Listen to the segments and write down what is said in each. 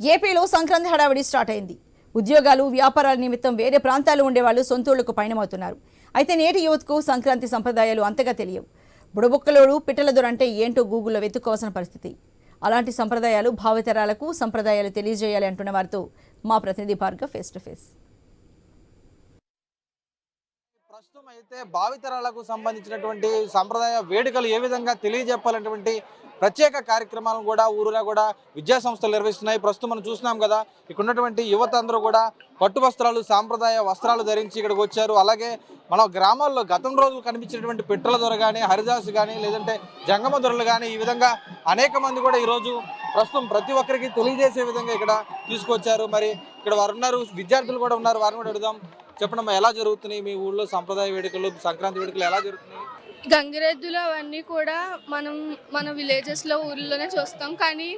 ఏపీలో సంక్రాంతి హడావిడి స్టార్ట్ అయింది. ఉద్యోగాలు వ్యాపారాల నిమిత్తం వేరే ప్రాంతాల్లో ఉండేవాళ్ళు సొంతూళ్ళకు పయనమవుతున్నారు. అయితే నేటి యువతకు సంక్రాంతి సంప్రదాయాలు అంతగా తెలియవు. బుడబుక్కలోడు పిట్టల దొరంటే ఏంటో గూగుల్లో వెతుక్కోవాల్సిన పరిస్థితి. అలాంటి సంప్రదాయాలు భావితరాలకు సంప్రదాయాలు తెలియజేయాలి అంటున్న వారితో మా ప్రతినిధి భార్గవ్ ఫేస్ టు ఫేస్ ప్రస్తుతం అయితే భావితరాలకు సంబంధించినటువంటి సంప్రదాయ వేడుకలు ఏ విధంగా తెలియజెప్పాలనేటువంటి ప్రత్యేక కార్యక్రమాలను కూడా ఊరిలో కూడా విద్యా సంస్థలు నిర్వహిస్తున్నాయి. ప్రస్తుతం మనం చూసినాం కదా ఇక్కడ ఉన్నటువంటి యువత అందరూ కూడా పట్టు వస్త్రాలు సాంప్రదాయ వస్త్రాలు ధరించి ఇక్కడికి వచ్చారు. అలాగే మన గ్రామాల్లో గతం రోజులు కనిపించినటువంటి పిట్టల దొర కానీ హరిదాసు కానీ లేదంటే జంగమ దొరలు కానీ ఈ విధంగా అనేక మంది కూడా ఈరోజు ప్రస్తుతం ప్రతి ఒక్కరికి తెలియజేసే విధంగా ఇక్కడ తీసుకొచ్చారు. మరి ఇక్కడ వారు ఉన్నారు విద్యార్థులు కూడా ఉన్నారు. వారిని కూడా అడుగుదాం. చెప్పండి ఎలా జరుగుతున్నాయి మీ ఊళ్ళో సంప్రదాయ వేడుకలు సంక్రాంతి వేడుకలు ఎలా జరుగుతున్నాయి? గంగిరెద్దులు అవన్నీ కూడా మనం మన విలేజెస్లో ఊర్లోనే చూస్తాం. కానీ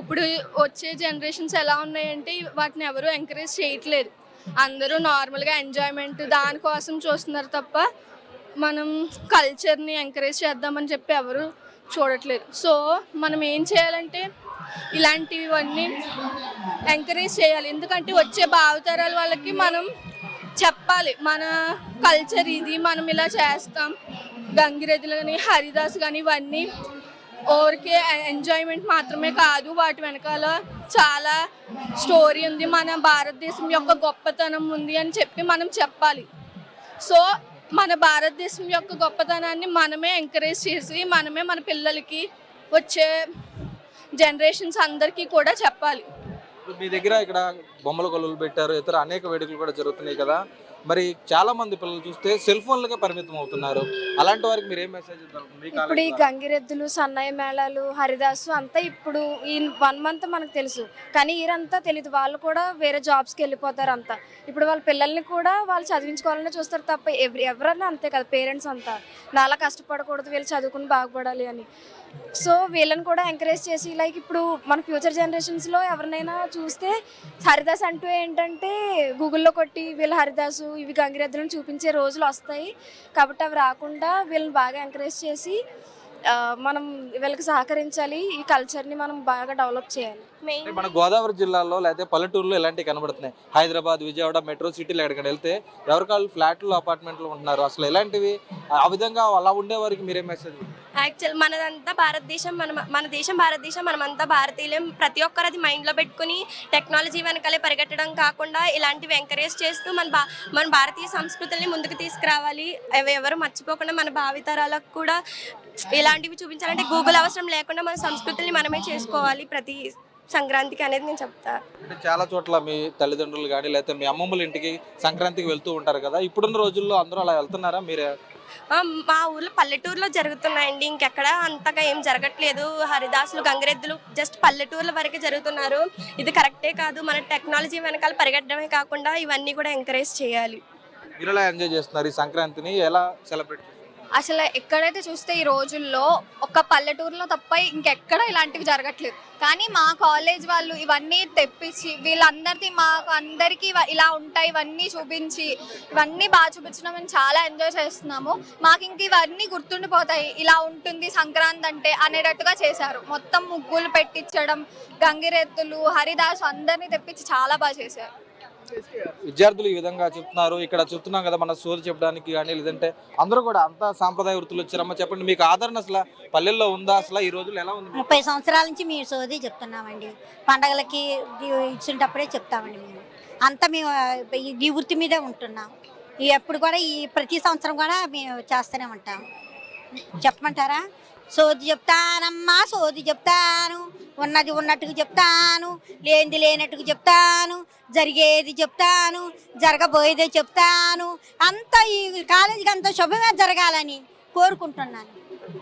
ఇప్పుడు వచ్చే జనరేషన్స్ ఎలా ఉన్నాయంటే వాటిని ఎవరు ఎంకరేజ్ చేయట్లేదు. అందరూ నార్మల్గా ఎంజాయ్మెంట్ దానికోసం చూస్తున్నారు తప్ప మనం కల్చర్ని ఎంకరేజ్ చేద్దామని చెప్పి ఎవరు చూడట్లేదు. సో మనం ఏం చేయాలంటే ఇలాంటివన్నీ ఎంకరేజ్ చేయాలి. ఎందుకంటే వచ్చే భావతరాల వాళ్ళకి మనం చెప్పాలి. మన కల్చర్ ఇది మనం ఇలా చేస్తాం. గంగిరెద్దులు కానీ హరిదాస్ కానీ ఇవన్నీ ఓరికే ఎంజాయ్మెంట్ మాత్రమే కాదు. వాటి వెనకాల చాలా స్టోరీ ఉంది. మన భారతదేశం యొక్క గొప్పతనం ఉంది అని చెప్పి మనం చెప్పాలి. సో మన భారతదేశం యొక్క గొప్పతనాన్ని మనమే ఎంకరేజ్ చేసి మనమే మన పిల్లలకి వచ్చే జనరేషన్స్ అందరికీ కూడా చెప్పాలి. మీ దగ్గర ఇక్కడ బొమ్మల కొలువులు పెట్టారు ఇతర అనేక వేడుకలు కూడా జరుగుతున్నాయి కదా. మరి చాలా మంది పిల్లలు చూస్తే సెల్ ఫోన్లకే పరిమితం అవుతున్నారు. అలాంటి వారికి మీరు ఏం మెసేజ్ ఇప్పుడు ఈ గంగిరెద్దులు సన్నాయి మేళాలు హరిదాసు అంతా ఇప్పుడు ఈ వన్ మంత్ మనకు తెలుసు. కానీ ఈరంతా తెలియదు వాళ్ళు కూడా వేరే జాబ్స్కి వెళ్ళిపోతారు అంతా. ఇప్పుడు వాళ్ళ పిల్లల్ని కూడా వాళ్ళు చదివించుకోవాలని చూస్తారు తప్ప ఎవరి ఎవరన్నా అంతే కదా పేరెంట్స్ అంతా. నాలా కష్టపడకూడదు వీళ్ళు చదువుకుని బాగుపడాలి అని. సో వీళ్ళని కూడా ఎంకరేజ్ చేసి లైక్ ఇప్పుడు మన ఫ్యూచర్ జనరేషన్స్లో ఎవరినైనా చూస్తే హరిదాస్ అంటూ ఏంటంటే గూగుల్లో కొట్టి వీళ్ళ హరిదాసు ఇవి గంగిరెద్దులను చూపించే రోజులు వస్తాయి. కాబట్టి అవి రాకుండా వీళ్ళని బాగా ఎంకరేజ్ చేసి మనం వీళ్ళకి సహకరించాలి. ఈ కల్చర్ని మనం బాగా డెవలప్ చేయాలి. అంటే మన గోదావరి జిల్లాలో లేకపోతే పల్లెటూరులో ఇలాంటివి కనబడుతున్నాయి. హైదరాబాద్ విజయవాడ మెట్రో సిటీలు ఎక్కడికైనా వెళ్తే ఎవరికాళ్ళు ఫ్లాట్లు అపార్ట్మెంట్లు ఉంటున్నారు. అసలు ఇలాంటివి ఆ విధంగా అలా ఉండే వారికి మీరే మెసేజ్ యాక్చువల్ మనదంతా భారతదేశం మన మన దేశం భారతదేశం మనమంతా భారతీయులం. ప్రతి ఒక్కరు అది మైండ్లో పెట్టుకుని టెక్నాలజీ వెనకాలే పరిగెట్టడం కాకుండా ఇలాంటివి ఎంకరేజ్ చేస్తూ మన భా మన భారతీయ సంస్కృతుల్ని ముందుకు తీసుకురావాలి. అవి ఎవరు మర్చిపోకుండా మన భావితరాలకు కూడా ఇలాంటివి చూపించాలంటే గూగుల్ అవసరం లేకుండా మన సంస్కృతుల్ని మనమే చేసుకోవాలి. ప్రతి సంక్రాంతికి అనేది నేను చెప్తా. అంటే చాలా చోట్ల మీ తల్లిదండ్రులు కానీ లేకపోతే మీ అమ్మమ్మల ఇంటికి సంక్రాంతికి వెళ్తూ ఉంటారు కదా. ఇప్పుడున్న రోజుల్లో అందరూ అలా వెళ్తున్నారా? మీరు మా ఊర్లో పల్లెటూరులో జరుగుతున్నాయండి. ఇంకెక్కడ అంతగా ఏం జరగట్లేదు. హరిదాసులు గంగరెద్దులు జస్ట్ పల్లెటూర్ల వరకే జరుగుతున్నారు. ఇది కరెక్టే కాదు. మన టెక్నాలజీ వెనకాల పరిగెట్టడమే కాకుండా ఇవన్నీ కూడా ఎంకరేజ్ చేయాలి. మీరు ఎలా ఎంజాయ్ చేస్తున్నారు ఈ సంక్రాంతిని? ఎలా సెలబ్రేట్ అసలు ఎక్కడైతే చూస్తే ఈ రోజుల్లో ఒక పల్లెటూరులో తప్ప ఇంకెక్కడ ఇలాంటివి జరగట్లేదు. కానీ మా కాలేజ్ వాళ్ళు ఇవన్నీ తెప్పించి వీళ్ళందరికీ మా అందరికీ ఇలా ఉంటాయి ఇవన్నీ చూపించి ఇవన్నీ బాగా చూపించడం మేము చాలా ఎంజాయ్ చేస్తున్నాము. మాకు ఇంక ఇవన్నీ గుర్తుండిపోతాయి. ఇలా ఉంటుంది సంక్రాంతి అంటే అనేటట్టుగా చేశారు. మొత్తం ముగ్గులు పెట్టించడం గంగిరెత్తులు హరిదాస్ అందరినీ తెప్పించి చాలా బాగా చేశారు. విద్యార్థులు ఈ విధంగా చెప్తున్నారు. ఇక్కడ చెప్తున్నాం కదా మన సోది చెప్పడానికి కానీ లేదంటే అందరూ కూడా అంతా సాంప్రదాయ వృత్తులు వచ్చారమ్మా. చెప్పండి మీకు ఆదరణ అసలు పల్లెల్లో ఉందా? అసలు ఈ రోజులు ఎలా ఉంది? ముప్పై సంవత్సరాల నుంచి మేము సోది చెప్తున్నామండి. పండగలకి ఇచ్చినప్పుడే చెప్తామండి మేము. అంతా మేము ఈ- వృత్తి మీదే ఉంటున్నాం. ఎప్పుడు కూడా ఈ ప్రతి సంవత్సరం కూడా మేము చేస్తూనే ఉంటాం. చెప్పమంటారా? సోది చెప్తానమ్మా సోది చెప్తాను. ఉన్నది ఉన్నట్టుగా చెప్తాను లేనిది లేనట్టుగా చెప్తాను జరిగేది చెప్తాను జరగబోయేదే చెప్తాను. అంతా ఈ కాలేజీకి అంతా శుభమే జరగాలని కోరుకుంటున్నాను.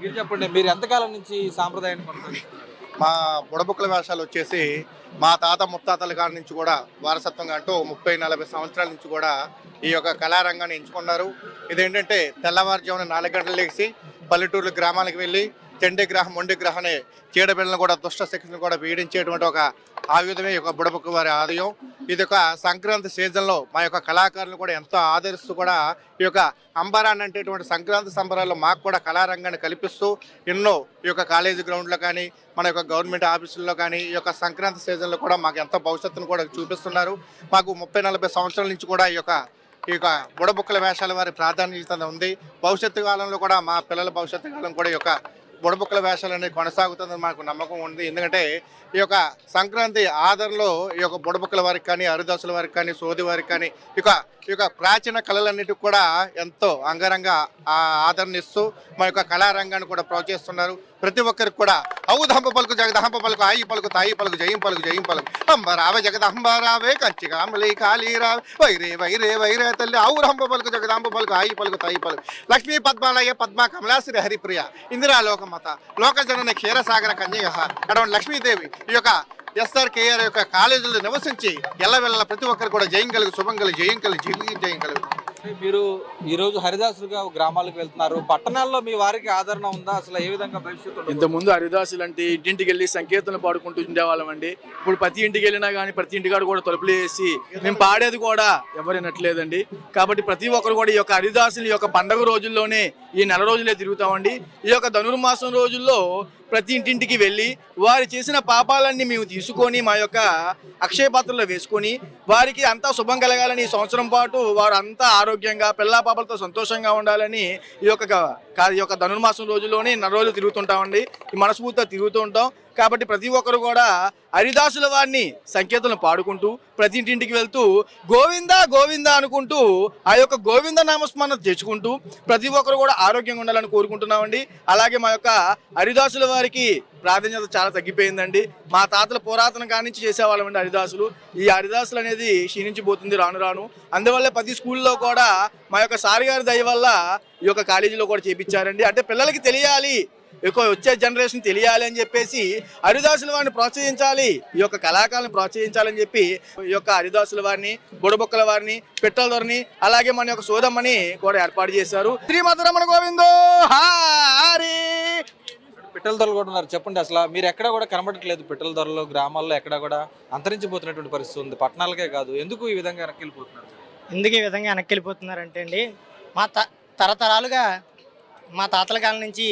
మీరు చెప్పండి మీరు ఎంతకాలం నుంచి ఈ సాంప్రదాయాన్ని కొనసాగిస్తున్నారు? మా బుడబుక్కల వేషాలు వచ్చేసి మా తాత ముత్తాతల కాడి నుంచి కూడా వారసత్వంగా అంటూ ముప్పై నలభై సంవత్సరాల నుంచి కూడా ఈ యొక్క కళారంగాన్ని ఎంచుకున్నారు. ఇదేంటంటే తెల్లవారుజామున నాలుగు గంటలు లేచి పల్లెటూరు గ్రామాలకు వెళ్ళి తెండే గ్రహం మొండి గ్రహం చీడబిళ్ళను కూడా దుష్ట శక్తిని కూడా పీడించేటువంటి ఒక ఆయుధమే యొక్క బుడబుక్క వారి ఆదాయం ఇది ఒక సంక్రాంతి సీజన్లో మా యొక్క కళాకారులు కూడా ఎంతో ఆదరిస్తూ కూడా ఈ యొక్క అంబరాన్ అంటేటువంటి సంక్రాంతి సంబరాల్లో మాకు కూడా కళారంగాన్ని కల్పిస్తూ ఎన్నో ఈ యొక్క కాలేజీ గ్రౌండ్లో కానీ మన యొక్క గవర్నమెంట్ ఆఫీసుల్లో కానీ ఈ యొక్క సంక్రాంతి సీజన్లో కూడా మాకు ఎంతో భవిష్యత్తును కూడా చూపిస్తున్నారు. మాకు ముప్పై నలభై సంవత్సరాల నుంచి కూడా ఈ యొక్క ఈ యొక్క బుడబుక్కల వేషాల వారి ప్రాధాన్యత ఉంది. భవిష్యత్తు కాలంలో కూడా మా పిల్లల భవిష్యత్తు కాలం కూడా ఈ యొక్క బుడబుక్కల వేషాలు అనేది కొనసాగుతుందని మాకు నమ్మకం ఉంది. ఎందుకంటే ఈ యొక్క సంక్రాంతి ఆదరణలో ఈ యొక్క బుడబుక్కల వారికి కానీ హరిదాసుల వారికి కానీ సోది వారికి కానీ ఈ యొక్క ఈ యొక్క ప్రాచీన కళలన్నిటికి కూడా ఎంతో అంగరంగ ఆదరణ ఇస్తూ మా యొక్క కళారంగాన్ని కూడా ప్రోత్సహిస్తున్నారు. ప్రతి ఒక్కరికి కూడా ఔదంప పలుకు జగదంప పలుకు ఆయి పలుకు తాయి పలుకు జయం పలుకు జయం పలుకు. అంబ రావే జగదంబ రావే కాళీ రావే. వైరే వైరే వైరే తల్లి ఔరంప పలుకు జగదాంబ పలుకు ఆయి పలుకు తాయి పలుకు. లక్ష్మీ పద్మాలయ పద్మ కమలాశ్రీ హరిప్రియ ఇందిరా లోకమత లోకజనన క్షీరసాగర కన్యక అటువంటి లక్ష్మీదేవి ఈ యొక్క ఎస్ఆర్ కేఆర్ యొక్క కాలేజీలో నివసించి ఎల్లవెల్ల ప్రతి ఒక్కరు కూడా జయం కలుగు శుభం కలిగి జయం కలిగి జయం జయం మీరు ఈ రోజు హరిదాసులుగా గ్రామాలకు వెళ్తున్నారు. పట్టణాల్లో మీ వారికి ఆదరణ ఉందా? అసలు ఏ విధంగా భవిష్యత్తు ఇంత ముందు హరిదాసులు అంటే ఇంటింటికి వెళ్ళి సంకీర్తనలు పాడుకుంటూ ఉండేవాళ్ళం అండి. ఇప్పుడు ప్రతి ఇంటికి వెళ్ళినా కానీ ప్రతి ఇంటికాడ కూడా తలుపులు వేసి మేము పాడేది కూడా ఎవరు కాబట్టి ప్రతి ఒక్కరు కూడా ఈ యొక్క హరిదాసుల యొక్క పండగ రోజుల్లోనే ఈ నెల రోజులే తిరుగుతామండి. ఈ యొక్క ధనుర్మాసం రోజుల్లో ప్రతి ఇంటింటికి వెళ్ళి వారు చేసిన పాపాలన్నీ మేము తీసుకొని మా యొక్క అక్షయ పాత్రలో వేసుకొని వారికి అంతా శుభం కలగాలని సంవత్సరం పాటు వారు అంతా ఆరోగ్యంగా పిల్లా పాపలతో సంతోషంగా ఉండాలని ఈ యొక్క ఈ యొక్క ధనుర్మాసం రోజుల్లోనే నెల రోజులు తిరుగుతుంటామండి. ఈ మనస్ఫూర్తిగా తిరుగుతూ ఉంటాం. కాబట్టి ప్రతి ఒక్కరు కూడా హరిదాసుల వారిని సంకేతాలను పాడుకుంటూ ప్రతి ఇంటింటికి వెళ్తూ గోవింద గోవింద అనుకుంటూ ఆ యొక్క గోవింద నామస్మరణ తెచ్చుకుంటూ ప్రతి ఒక్కరు కూడా ఆరోగ్యంగా ఉండాలని కోరుకుంటున్నామండి. అలాగే మా యొక్క హరిదాసుల వారికి ప్రాధాన్యత చాలా తగ్గిపోయిందండి. మా తాతల పురాతన కానించి చేసేవాళ్ళమండి హరిదాసులు. ఈ హరిదాసులు అనేది క్షీణించిపోతుంది రాను రాను. అందువల్ల ప్రతి స్కూల్లో కూడా మా యొక్క సారి గారి దయ వల్ల ఈ యొక్క కాలేజీలో కూడా చేపించారండి. అంటే పిల్లలకి తెలియాలి ఎక్కువ వచ్చే జనరేషన్ తెలియాలి అని చెప్పేసి హరిదాసుల వారిని ప్రోత్సహించాలి. ఈ యొక్క కళాకారులను ప్రోత్సహించాలని చెప్పి ఈ యొక్క హరిదాసుల వారిని బుడబొక్కల వారిని పిట్టల దొరని అలాగే మన యొక్క సోదమ్మని కూడా ఏర్పాటు చేశారు. శ్రీమధురమణ గోవిందో హారి! పిట్టల ధరలు కూడా ఉన్నారు. చెప్పండి అసలు మీరు ఎక్కడ కూడా కనబడట్లేదు పిట్టల ధరలు గ్రామాల్లో ఎక్కడ కూడా అంతరించిపోతున్నటువంటి పరిస్థితి ఉంది. పట్టణాలకే కాదు. ఎందుకు ఈ విధంగా వెనక్కి వెళ్ళిపోతున్నారు ఎందుకు ఈ విధంగా వెనక్కి వెళ్ళిపోతున్నారంటే అండి మా త తరతరాలుగా మా తాతల కాలం నుంచి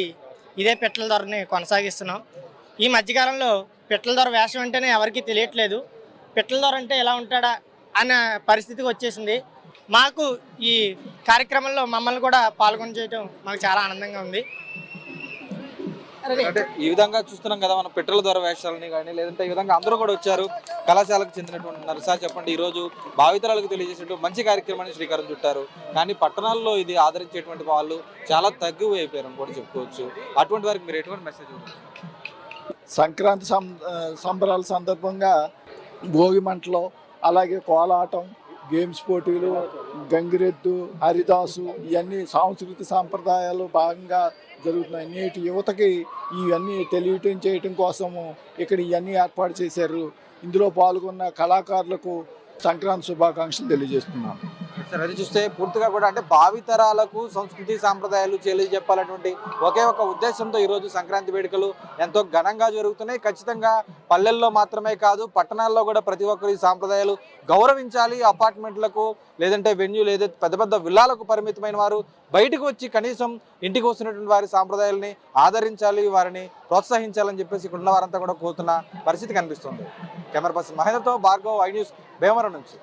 ఇదే పెట్టల ధరని కొనసాగిస్తున్నాం. ఈ మధ్యకాలంలో పెట్టల ధర వేషం అంటేనే ఎవరికీ తెలియట్లేదు. పెట్టల ధర అంటే ఎలా ఉంటాడా అనే పరిస్థితికి వచ్చేసింది. మాకు ఈ కార్యక్రమంలో మమ్మల్ని కూడా పాల్గొని చేయడం మాకు చాలా ఆనందంగా ఉంది. అంటే ఈ విధంగా చూస్తున్నాం కదా మనం పెట్రోల్ ధర వేషాలని కానీ లేదంటే ఈ విధంగా అందరూ కూడా వచ్చారు కళాశాలకు చెందినటువంటి ఉన్నారు సార్ చెప్పండి ఈ రోజు భావితరాలకు తెలియజేసేటువంటి మంచి కార్యక్రమాన్ని శ్రీకారం చుట్టారు. కానీ పట్టణాల్లో ఇది ఆదరించేటువంటి వాళ్ళు చాలా తగ్గువ అయిపోయారు అని కూడా చెప్పుకోవచ్చు. అటువంటి వారికి మీరు ఎటువంటి మెసేజ్ సంక్రాంతి సంబరాల సందర్భంగా భోగి మంటలు అలాగే కోలాటం గేమ్స్ పోటీలు గంగిరెద్దు హరిదాసు ఇవన్నీ సాంస్కృతిక సాంప్రదాయాలు భాగంగా జరుగుతున్నాయి. నేటి యువతకి ఇవన్నీ తెలియటం చేయటం కోసము ఇక్కడ ఇవన్నీ ఏర్పాటు చేశారు. ఇందులో పాల్గొన్న కళాకారులకు సంక్రాంతి శుభాకాంక్షలు తెలియజేస్తున్నాను. సార్ అది చూస్తే పూర్తిగా కూడా అంటే భావితరాలకు సంస్కృతి సాంప్రదాయాలు తెలియజెప్పాలన్నటువంటి ఒకే ఒక ఉద్దేశంతో ఈరోజు సంక్రాంతి వేడుకలు ఎంతో ఘనంగా జరుగుతున్నాయి. ఖచ్చితంగా పల్లెల్లో మాత్రమే కాదు పట్టణాల్లో కూడా ప్రతి ఒక్కరు ఈ సాంప్రదాయాలు గౌరవించాలి. అపార్ట్మెంట్లకు లేదంటే వెన్యూ లేదా పెద్ద పెద్ద విల్లాలకు పరిమితమైన వారు బయటకు వచ్చి కనీసం ఇంటికి వస్తున్నటువంటి వారి సాంప్రదాయాలని ఆదరించాలి వారిని ప్రోత్సహించాలని చెప్పేసి ఇక్కడ ఉన్న వారంతా కూడా కోరుతున్న పరిస్థితి కనిపిస్తుంది. కెమెరా పర్సన్ మహేంద్రతో భార్గవ్ ఐ న్యూస్ భీమవరం నుంచి